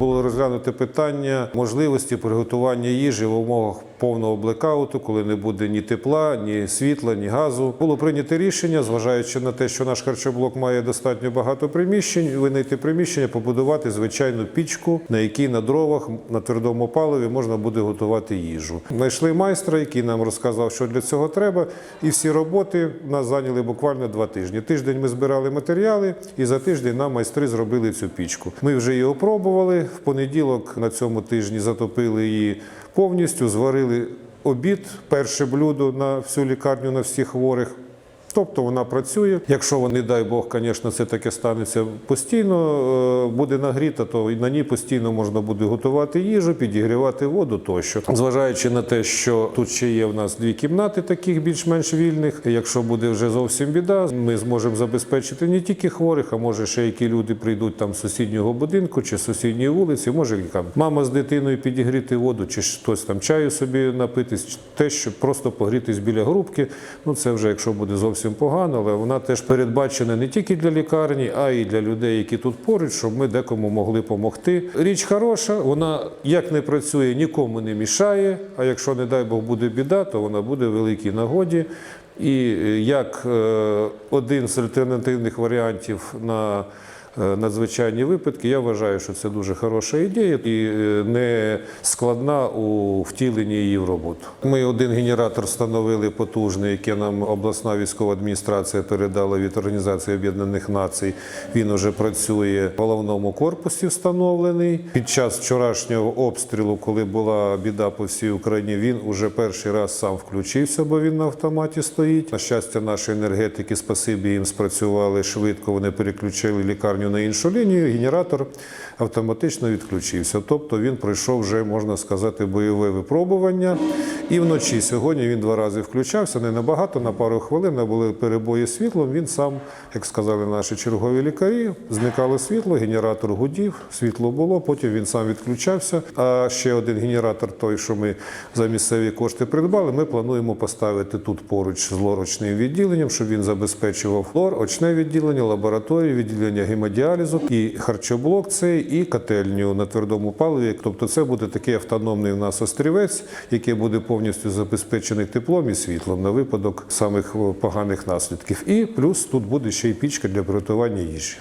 Було розглянуте питання можливості приготування їжі в умовах повного блекауту, коли не буде ні тепла, ні світла, ні газу. Було прийнято рішення, зважаючи на те, що наш харчоблок має достатньо багато приміщень, винайти приміщення, побудувати звичайну пічку, на якій на дровах на твердому паливі можна буде готувати їжу. Знайшли майстра, який нам розказав, що для цього треба, і всі роботи нас зайняли буквально два тижні. Тиждень ми збирали матеріали, і за тиждень нам майстри зробили цю пічку. Ми вже її опробували. В понеділок на цьому тижні затопили її повністю, зварили обід, перше блюдо на всю лікарню на всіх хворих. Тобто вона працює. Якщо не дай Бог, звісно, це таке станеться постійно, е, буде нагріта, то на ній постійно можна буде готувати їжу, підігрівати воду тощо. Зважаючи на те, що тут ще є в нас дві кімнати, таких більш-менш вільних. Якщо буде вже зовсім біда, ми зможемо забезпечити не тільки хворих, а може ще які люди прийдуть там з сусіднього будинку чи з сусідньої вулиці. Може там мама з дитиною підігріти воду, чи хтось там чаю собі напитись, те, щоб просто погрітись біля грубки. Ну це вже якщо буде зовсім погано, але вона теж передбачена не тільки для лікарні, а й для людей, які тут поруч, щоб ми декому могли допомогти. Річ хороша, вона як не працює, нікому не мішає. А якщо, не дай Бог, буде біда, то вона буде в великій нагоді. І е, як е, один з альтернативних варіантів на надзвичайні випадки, я вважаю, що це дуже хороша ідея і е, не складна у втіленні її в роботу. Ми один генератор встановили потужний, який нам обласна військова адміністрація передала від Організації Об'єднаних Націй. Він уже працює в головному корпусі встановлений. Під час вчорашнього обстрілу, коли була біда по всій Україні, він уже перший раз сам включився, бо він на автоматі стоїть. На щастя, наші енергетики, спасибі їм спрацювали швидко. Вони переключили лікарню на іншу лінію. Генератор автоматично відключився. Тобто він пройшов вже, можна сказати, бойове випробування. І вночі сьогодні він два рази включався, не набагато, на пару хвилин були перебої світлом. Він сам, як сказали наші чергові лікарі, зникало світло, генератор гудів, світло було, потім він сам відключався. А ще один генератор, той, що ми за місцеві кошти придбали, ми плануємо поставити тут поруч з лорочним відділенням, щоб він забезпечував лор, очне відділення, лабораторію, відділення гемодіалізу і харчоблок цей, і котельню на твердому паливі. Тобто це буде такий автономний у нас острівець, який буде повністю забезпечений теплом і світлом на випадок самих поганих наслідків. І плюс тут буде ще й пічка для приготування їжі.